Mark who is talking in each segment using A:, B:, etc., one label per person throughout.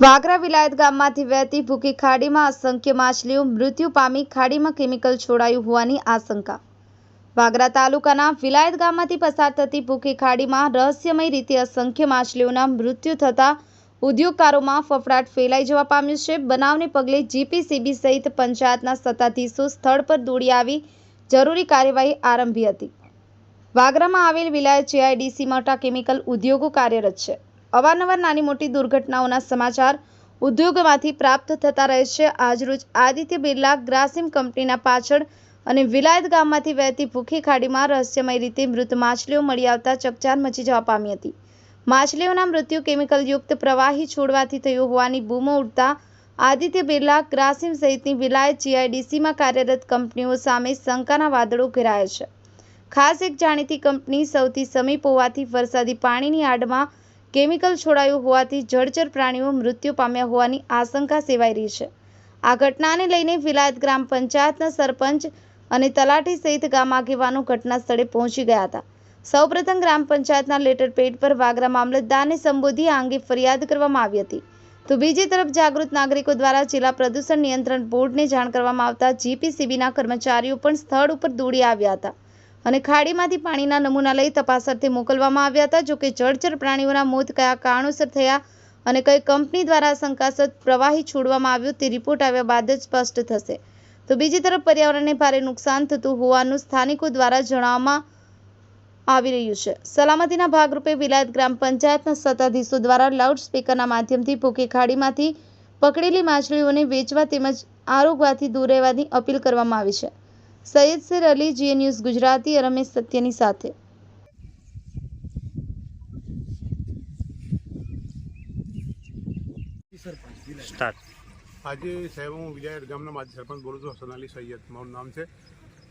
A: વાગરા વિલાયત ગામમાંથી વહેતી ભૂખી ખાડીમાં અસંખ્ય માછલીઓ મૃત્યુ પામી ખાડીમાં કેમિકલ છોડાયું હોવાની આશંકા. વાગરા તાલુકાના વિલાયત ગામમાંથી પસાર થતી ભૂખી ખાડીમાં રહસ્યમય રીતે અસંખ્ય માછલીઓના મૃત્યુ થતાં ઉદ્યોગકારોમાં ફફડાટ ફેલાઈ જવા પામ્યું છે. બનાવને પગલે જીપીસીબી સહિત પંચાયતના સત્તાધીશો સ્થળ પર દોડી આવી જરૂરી કાર્યવાહી આરંભી હતી. વાગરામાં આવેલ વિલાયત જીઆઈડીસી મોટા કેમિકલ ઉદ્યોગો કાર્યરત છે. અવારનવાર નાની મોટી દુર્ઘટનાઓના સમાચાર ઉદ્યોગમાંથી પ્રાપ્ત થતા રહે છે. આજરોજ આદિત્ય બિરલા ગ્રાસિમ કંપનીના પાછળ અને વિલાયત ગામમાંથી વહેતી ભૂખી ખાડીમાં રહસ્યમય રીતે મૃત માછલીઓ મળી આવતા ચકચાર મચી જવા પામી હતી. માછલીઓના મૃત્યુ કેમિકલયુક્ત પ્રવાહી છોડવાથી થયું હોવાની બૂમો ઉડતા આદિત્ય બિરલા ગ્રાસિમ સહિતની વિલાયત જીઆઈડીસીમાં કાર્યરત કંપનીઓ સામે શંકાના વાદળો ઘેરાયા છે. ખાસ એક જાણીતી કંપની સૌથી સમીપ હોવાથી વરસાદી પાણીની આડમાં કેમિકલ છોડાયું હોવાથી જળચર પ્રાણીઓ મૃત્યુ પામ્યા હોવાની આશંકા સેવાઈ રહી છે. આ ઘટનાને લઈને વિલાયત ગ્રામ પંચાયતના સરપંચ અને તલાટી સહિત ગામ આગેવાનો ઘટના સ્થળે પહોંચી ગયા હતા. સૌપ્રથમ ગ્રામ પંચાયતના લેટર પેડ પર વાગરા મામલતદારને સંબોધી આ અંગે ફરિયાદ કરવામાં આવી હતી. તો બીજી તરફ જાગૃત નાગરિકો દ્વારા જિલ્લા પ્રદૂષણ નિયંત્રણ બોર્ડને જાણ કરવામાં આવતા જીપીસીબીના કર્મચારીઓ પણ સ્થળ ઉપર દોડી આવ્યા હતા. અને ખાડીમાંથી પાણીના નમૂના લઈ તપાસ મોકલવામાં આવ્યા હતા જોકે જળચર પ્રાણીઓના મોત કયા કારણોસર થયા અને કઈ કંપની દ્વારા શંકાસ્પદ પ્રવાહી છોડવામાં આવ્યું તે રિપોર્ટ આવ્યા બાદ જ સ્પષ્ટ થશે. તો બીજી તરફ પર્યાવરણને ભારે નુકસાન થતું હોવાનું સ્થાનિકો દ્વારા જણાવવામાં આવી રહ્યું છે. સલામતીના ભાગરૂપે વિલાયત ગ્રામ પંચાયતના સત્તાધીશો દ્વારા લાઉડ સ્પીકરના માધ્યમથી ભૂખી ખાડીમાંથી પકડેલી માછલીઓને વેચવા તેમજ આરોગવાથી દૂર રહેવાની અપીલ કરવામાં આવી છે. સૈયદ સર અલી જીએ ન્યૂઝ ગુજરાતી રમેશ સત્યની સાથે.
B: આજે સાહેબ હું વિજય ગામના માજી સરપંચ બોલું છું હસન અલી સૈયદ મારું નામ છે.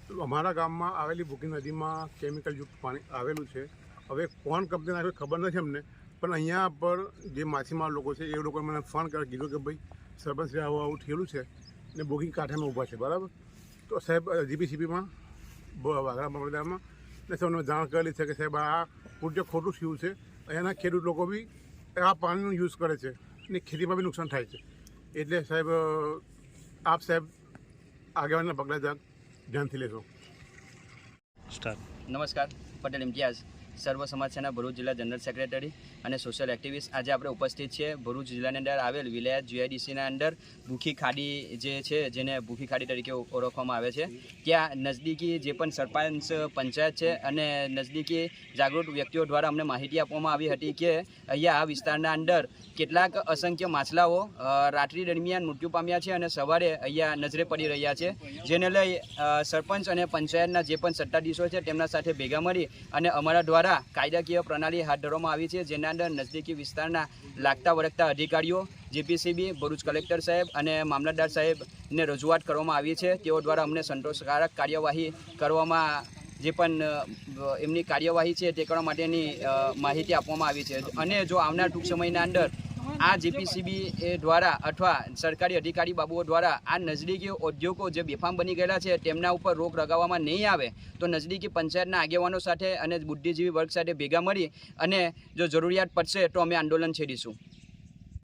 B: તો અમારા ગામમાં આવેલી ભૂકી નદીમાં કેમિકલયુક્ત પાણી આવેલું છે. હવે કોણ કંપની નાખ્યું ખબર નથી અમને પણ અહીંયા પર જે માછીમાર લોકો છે એ લોકોએ મને ફોન કરી કીધું કે ભાઈ સરપંચ આવું આવું થયેલું છે ને બુકિંગ કાંઠામાં ઊભા છે બરાબર? તો સાહેબ જીપીસીપીમાં વાઘરા મામલતદારમાં ને સૌને જાણ કરેલી છે કે સાહેબ આ કૃત્ય ખોટું થયું છે અહીંયાના ખેડૂત લોકો બી આ પાણીનો યુઝ કરે છે ને ખેતીમાં બી નુકસાન થાય છે. એટલે સાહેબ આપ સાહેબ આગેવાનના પગલાં જા- ધ્યાનથી લેશો.
C: સ્ટાર્ટ.
D: નમસ્કાર. પટેલ ઇમ્તિયાઝ સર્વ સમાજ સેના ભરૂચ જિલ્લા જનરલ સેક્રેટરી અને સોશિયલ એક્ટિવિસ્ટ. આજે આપણે ઉપસ્થિત છીએ ભરૂચ જિલ્લાની અંદર આવેલ વિલાયત જીઆઈડીસીના અંદર. ભૂખી ખાડી જે છે, જેને ભૂખી ખાડી તરીકે ઓળખવામાં આવે છે. ત્યાં નજદીકી જે પણ સરપંચ, પંચાયત છે અને નજદીકી જાગૃત વ્યક્તિઓ દ્વારા અમને માહિતી આપવામાં આવી હતી કે અહીંયા આ વિસ્તારના અંદર કેટલાક અસંખ્ય માછલાઓ રાત્રિ દરમિયાન મૃત્યુ પામ્યા છે અને સવારે અહીંયા નજરે પડી રહ્યા છે. જેને લઈ સરપંચ અને પંચાયતના જે પણ સત્તાધીશો છે તેમના સાથે ભેગા મળી અને અમારા દ્વારા કાયદાકીય પ્રણાલી હાથ ધરવામાં આવી છે, જેના અંદર નજદીકી વિસ્તારના લાગતા વળગતા અધિકારીઓ, જીપીસીબી, ભરૂચ કલેક્ટર સાહેબ અને મામલતદાર સાહેબને રજૂઆત કરવામાં આવી છે. તેઓ દ્વારા અમને સંતોષકારક કાર્યવાહી કરવામાં, જે પણ એમની કાર્યવાહી છે તે કરવા માટેની માહિતી આપવામાં આવી છે. અને જો આવનાર ટૂંક સમયના અંદર આ જીપીસીબી એ દ્વારા અથવા સરકારી અધિકારી બાબુઓ દ્વારા આ નજદીકી ઉદ્યોગો જે બેફામ બની ગયેલા છે, તેમના ઉપર રોક લગાવવામાં નહીં આવે, તો નજદીકી પંચાયતના આગેવાનો સાથે અને બુદ્ધિજીવી વર્ગ સાથે ભેગા મળી અને જો જરૂરિયાત પડશે તો અમે આંદોલન છેડીશું.